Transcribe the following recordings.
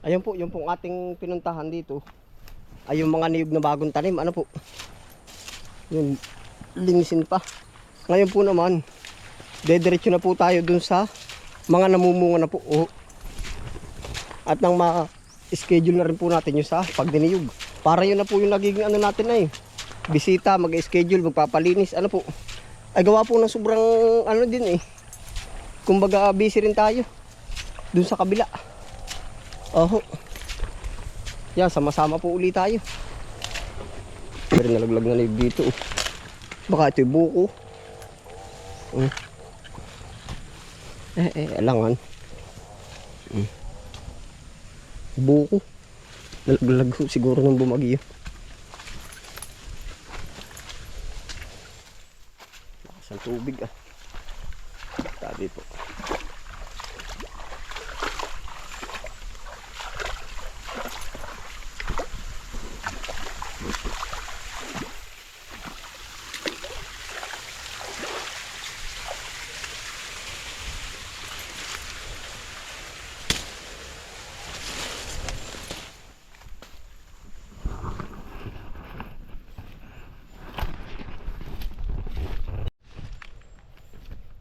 Ayun po, yung pong ating pinuntahan dito. Ay yung mga niyog na bagong tanim. Ano po? Yung linisin pa. Ngayon po naman, dediretso na po tayo dun sa mga namumunga na po. Oh. At nang ma-schedule na rin po natin yung sa pagdiniyog. Para yun na po yung nagiging ano natin na eh. Bisita, mag-schedule, magpapalinis. Ano po? Ay gawa po ng sobrang ano din eh. Kumbaga busy rin tayo. Dun sa kabila. Oho. Yan, sama-sama po uli tayo. Pero nalaglag na niyog dito. Baka ito'y buko. Mm. Eh, eh, alangan. Mm. Buko. Nalaglag siguro nung bumagyo. Lakas ang tubig ah. Tabi po.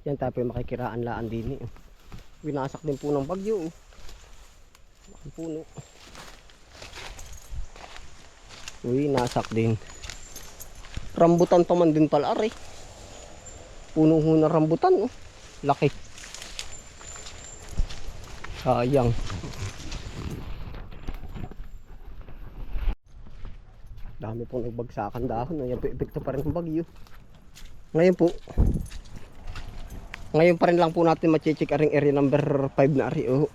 Yan tayo po yung makikiraan laan din eh. Binasak din po ng bagyo. Ang puno. Uy, nasak din. Rambutan pa man din pala ari. Puno ho na rambutan oh. Laki. Sayang. Dami pong nagbagsakan dahon. Yan epekto pa rin ng bagyo. Ngayon po, ngayon pa rin lang po natin mache-check aring area number 5 na ari oh.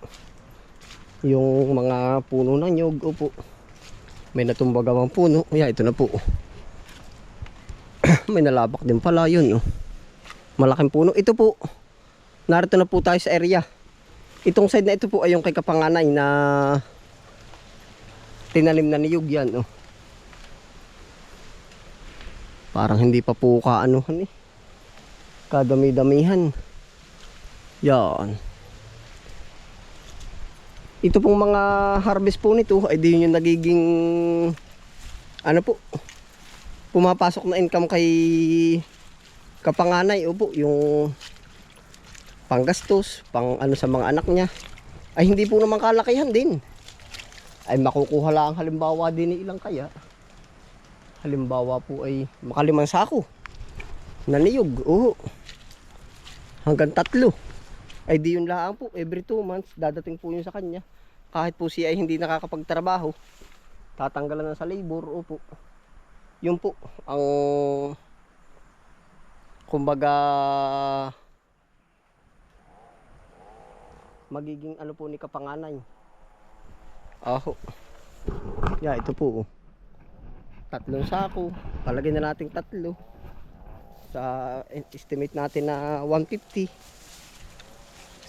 Yung mga puno ng nyog opo. May natumbagawang puno. Kaya ito na po. May nalabak din pala yun oh. Malaking puno. Ito po. Narito na po tayo sa area. Itong side na ito po ay yung kay kapanganay na tinalim na niyog yan oh. Parang hindi pa po kaanuhan eh kadami-damihan. Yan. Ito pong mga harvest po nito ay di yun yung nagiging ano po pumapasok na income kay kapanganay. Opo yung panggastos pang ano sa mga anak niya. Ay hindi po naman kalakihan din. Ay makukuha lang. Halimbawa din ilang kaya. Halimbawa po ay makalimang sako na niyog. Oo hanggang tatlo. Ay di yun lang po. Every 2 months dadating po yun sa kanya. Kahit po siya ay hindi nakakapagtrabaho tatanggalan na sa labor opo. Yun po ang kumbaga magiging ano po ni kapanganay. Aho. Yeah ito po oh. tatlong sako. Palagay na nating tatlo sa estimate natin na 150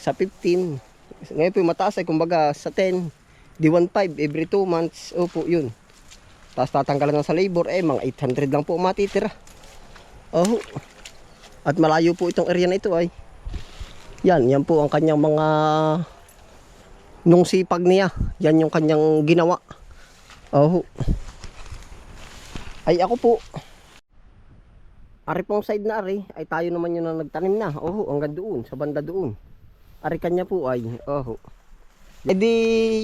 sa 15 ngayon po yung mataas ay kumbaga sa 10 di 1.5 every 2 months. Opo yun. Tapos tatanggalan na sa labor eh mga 800 lang po matitira. Oh at malayo po itong area na ito ay. Yan yan po ang kanyang mga nung sipag niya. Yan yung kanyang ginawa. Oh ay ako po Ari pong side na ari, ay tayo naman yun na nagtanim na. Oho, hanggang doon, sa banda doon. Ari kanya po ay, oho. E di,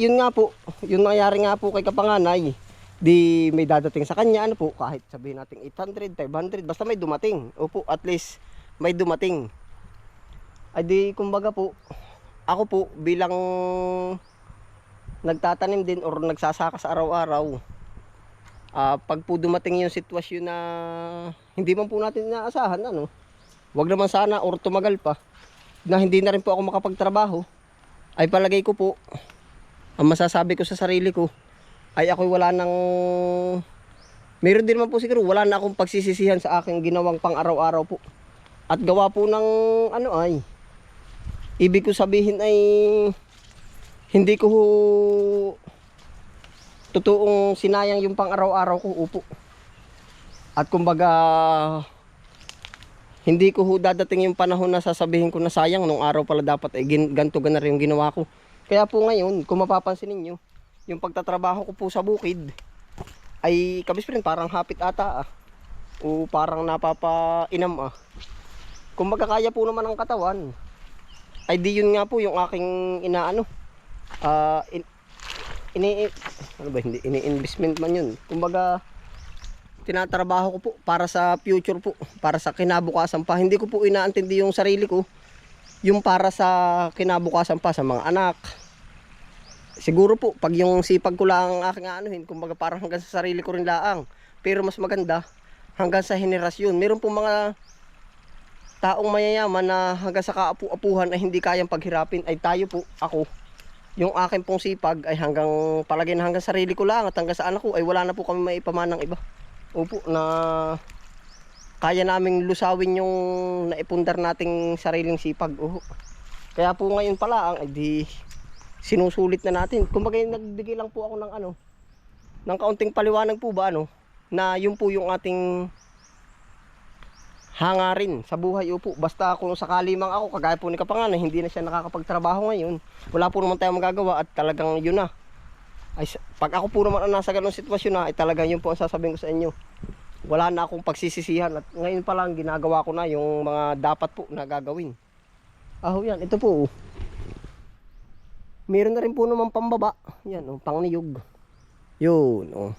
yun nga po, yun nangyari nga po kay Kapanganay. Di may dadating sa kanya, ano po, kahit sabihin natin 800, 500, basta may dumating. Opo, at least may dumating. Ay di, kumbaga po, ako po bilang nagtatanim din or nagsasaka sa araw-araw, ah pag po dumating yung sitwasyon na hindi man po natin inaasahan ano wag naman sana or tumagal pa na hindi na rin po ako makapagtrabaho ay palagay ko po ang masasabi ko sa sarili ko ay ako'y wala nang meron din naman po siguro wala na akong pagsisisihan sa aking ginawang pang araw-araw po. At gawa po ng ano ay ibig ko sabihin ay hindi ko totoong sinayang yung pang araw-araw ko upo. At kumbaga hindi ko ho dadating yung panahon na sasabihin ko na sayang nung araw pala dapat eh ganto gana rin yung ginawa ko. Kaya po ngayon, kung mapapansin ninyo, yung pagtatrabaho ko po sa bukid ay kabis rin parang hapit ata ah. O parang napapainam ah. Kung magkakaya po naman ng katawan, ay di yun nga po yung aking inaano. Ah, in, ini ano ba hindi ini-investment man yun. Kumbaga tinatrabaho ko po para sa future po, para sa kinabukasan pa. Hindi ko po inaantindi yung sarili ko yung para sa kinabukasan pa sa mga anak. Siguro po, pag yung sipag ko lang ang aking anuhin, kumbaga parang hanggang sa sarili ko rin laang. Pero mas maganda, hanggang sa henerasyon. Meron po mga taong mayayaman na hanggang sa kaapu-apuhan ay hindi kayang paghirapin ay tayo po, ako. Yung akin pong sipag ay hanggang palagay na hanggang sarili ko lang at hanggang sa anak ko ay wala na po kami maipamanang iba. Opo, na kaya naming lusawin yung naipundar nating sariling sipag. Oo. Kaya po ngayon pala ang di sinusulit na natin. Kumbaga nagbigay lang po ako ng ano ng kaunting paliwanag po ba ano na yun po yung ating hangarin sa buhay upo. Basta kung sakali mang ako, kagaya po ni Kapangan, hindi na siya nakakapagtrabaho ngayon, wala po naman tayong magagawa at talagang yun na. Ay, pag ako po naman ang nasa ganung sitwasyon na, ay talagang yun po ang sasabihin ko sa inyo. Wala na akong pagsisisihan at ngayon pa lang ginagawa ko na yung mga dapat po na gagawin. Ah, yan, ito po. oh. Meron na rin po naman pambaba. Yan, oh, pang niyog. Yun, oh.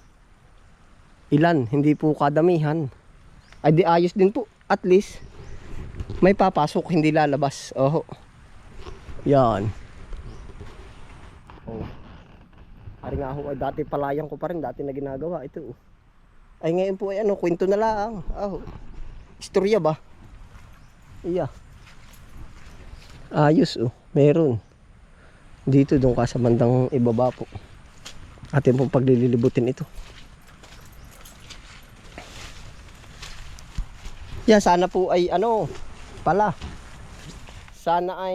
Ilan, hindi po kadamihan. Ay di ayos din po. At least, may papasok, hindi lalabas. Oh. Yan. Oh. Ari nga ho, dati palayang ko pa rin, dati na ginagawa. Ito, oh. Ay ngayon po ay ano, kwento na lang. Oh. Istorya ba? Iya. Ayos, oh. Meron. Dito, doon ka bandang ibaba po. Atin pong paglililibutin ito. Yeah, sana po ay ano, pala. Sana ay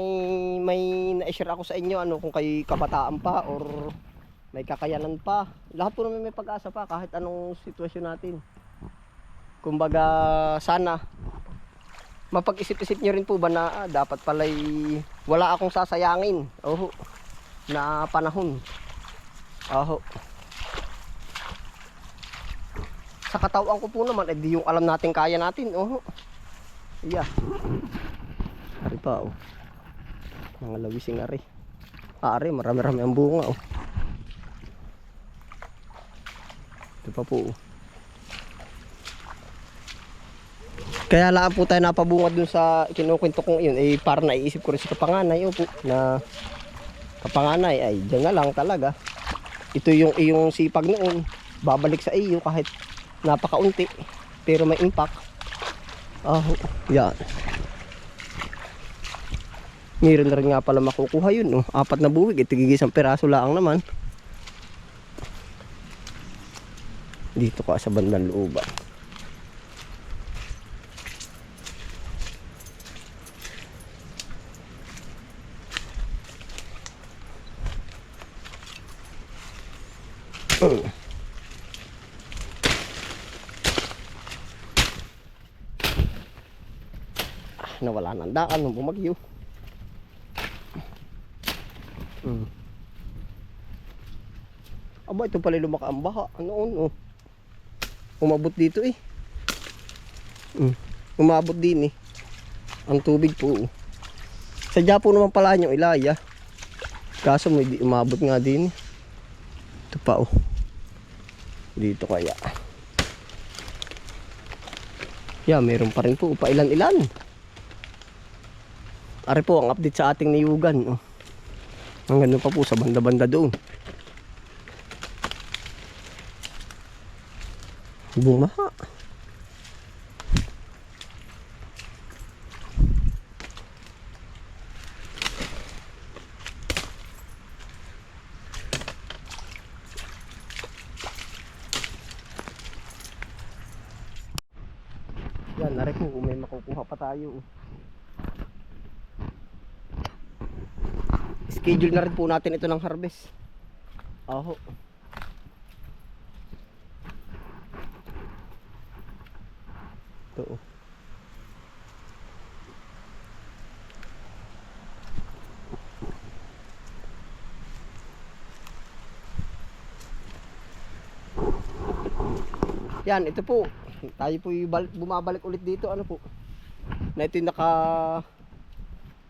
may na-share ako sa inyo ano kung kay kabataan pa or may kakayanan pa. Lahat po naman may pag-asa pa kahit anong sitwasyon natin. Kumbaga sana mapag-isip-isip nyo rin po ba na ah, dapat pala'y wala akong sasayangin. Oho. Na panahon. Oho. Sa katawan ko po naman, eh yung alam natin kaya natin. Oh. Yeah. Ari pa oh. Mga lawising ari. Ari, marami-rami ang bunga oh. Ito pa po oh. Kaya lang po tayo napabunga dun sa kinukwento kong iyon eh para naiisip ko rin sa kapanganay oh, po na kapanganay ay dyan na lang talaga. Ito yung iyong sipag noon. Babalik sa iyo kahit napakaunti pero may impact. Ah yan. Meron na rin nga pala makukuha yun no? apat na buwig ito gigisang peraso lang naman. Dito ka sa bandang looban nawala ng daan nung bumagyo. Hmm. Aba, ito pala lumaka ang baha. Noon, oh. Umabot dito eh. Hmm. Umabot din eh. Ang tubig po. oh. Sadya po naman pala yung ilaya. Kaso may di umabot nga din. eh. Ito pa oh. Dito kaya. Yeah, meron pa rin po. Pa ilan-ilan. Ari po ang update sa ating niyugan. Oh. Hanggang doon pa po sa banda-banda doon. Bumaha. Yan, nari po, may makukuha pa tayo. oh. schedule na rin po natin ito ng harvest aho ito oh. Yan, ito po. Tayo po bumabalik ulit dito. Ano po? Na ito yung naka...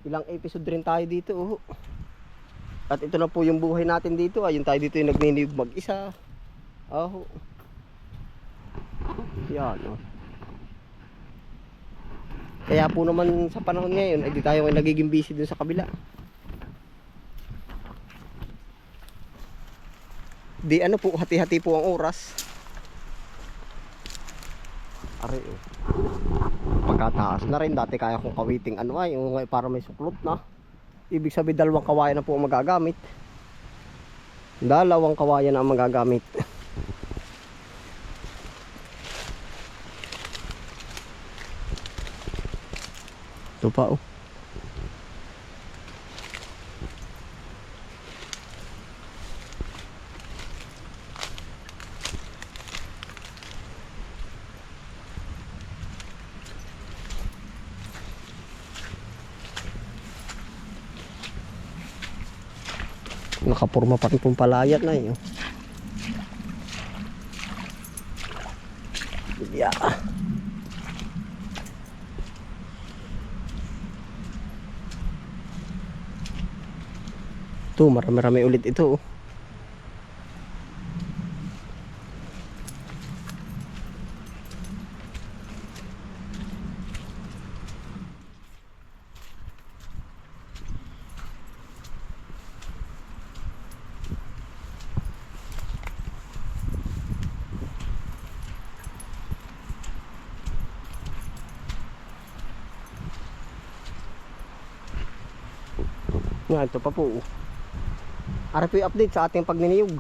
Ilang episode rin tayo dito. Oh. At ito na po yung buhay natin dito. Ayun tayo dito yung nagniniyog mag-isa. Oh. Yan. Oh. Kaya po naman sa panahon ngayon, ay di tayo ngayon nagiging busy dun sa kabila. Di ano po, hati-hati po ang oras. Ari oh. Pagkataas na rin, dati kaya kong kawiting ano ay, para may suklot na. Ibig sabihin dalawang kawayan na po ang magagamit. Dalawang kawayan ang magagamit. Ito pa oh. Nakapurma pa rin pong palayat na oh. Yeah. Ito, marami-rami ulit ito. oh. Nga, ito pa po. Ara po update sa ating pagniniyog.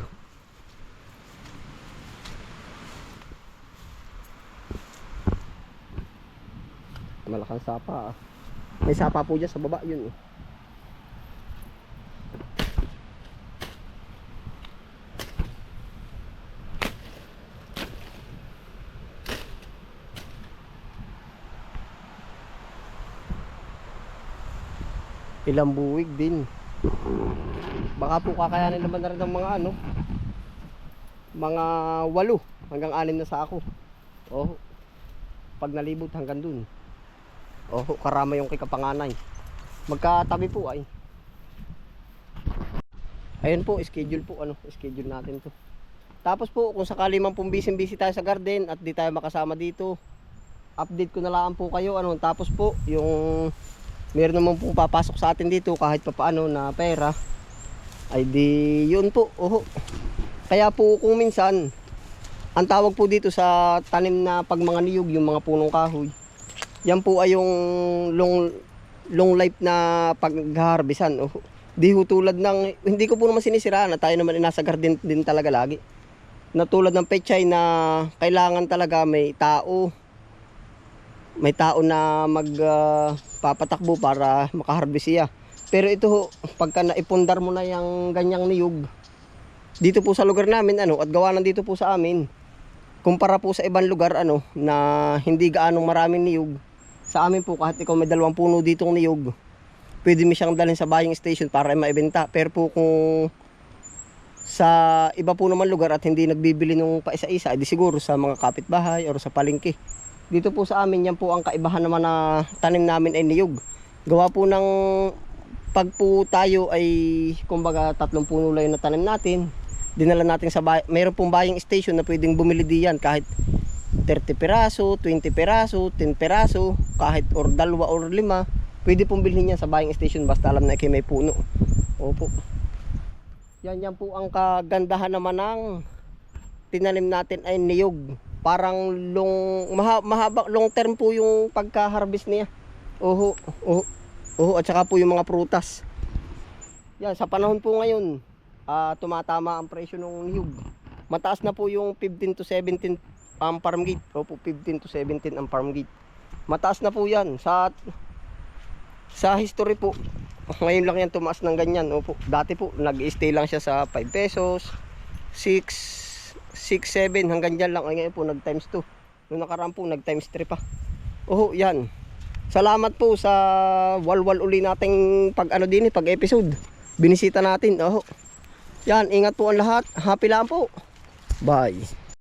Malakang sapa ah. May sapa po dyan sa baba yun eh. Ilang buwig din. Baka po kakayanin naman na rin ng mga ano, mga walo hanggang anim na sako. Oh, pag nalibot hanggang dun. Oh, karama yung kay kapanganay. Magkatabi po ay. Ayun po, schedule po ano, schedule natin to. Tapos po, kung sakali man pong busy-busy tayo sa garden at di tayo makasama dito, update ko na lang po kayo ano. Tapos po, yung meron naman po papasok sa atin dito kahit papaano na pera. Ay di yun po oho. Kaya po kung minsan ang tawag po dito sa tanim na pag mga niyog yung mga punong kahoy yan po ay yung long long life na pagharbisan oho. Di ho tulad ng hindi ko po naman sinisiraan na tayo naman nasa garden din talaga lagi. Na tulad ng pechay na kailangan talaga may tao may tao na mag ah, papatakbo para makaharvest siya. Pero ito pagka naipundar mo na yung ganyang niyog, dito po sa lugar namin ano, at gawa dito po sa amin, kumpara po sa ibang lugar ano, na hindi gaanong maraming niyog, sa amin po kahit ikaw may dalawang puno ditong niyog, pwede mo siyang dalhin sa buying station para maibenta. Pero po kung sa iba po naman lugar at hindi nagbibili nung paisa-isa, edi siguro sa mga kapitbahay or sa palengke. Dito po sa amin, yan po ang kaibahan naman na tanim namin ay niyog. Gawa po ng pag po tayo ay kumbaga tatlong puno lang yung natanim natin. Dinala natin sa bay- mayroon pong buying station na pwedeng bumili diyan kahit 30 peraso, 20 peraso, 10 peraso, kahit or dalawa or lima, pwede pong bilhin yan sa buying station basta alam na kayo may puno. Opo. Yan yan po ang kagandahan naman ng tinanim natin ay niyog. Parang long maha, mahaba long term po yung pagka-harvest niya. Oho, oho. Oho, at saka po yung mga prutas. Yan, sa panahon po ngayon, ah tumatama ang presyo ng niyog. Mataas na po yung 15 to 17 ang farm gate. Opo, 15 to 17 ang farm gate. Mataas na po yan. Sa sa history po, ngayon lang yan tumaas ng ganyan. Opo, dati po, nag-stay lang siya sa 5 pesos, 6, 6, 7, hanggang dyan lang. Ay, ngayon po, nag-times 2. Noong nakaraan po, nag-times 3 pa. Oho, yan. Salamat po sa walwal uli nating pag ano din, eh, pag episode. Binisita natin. Oho. Yan, ingat po ang lahat. Happy lang po. Bye.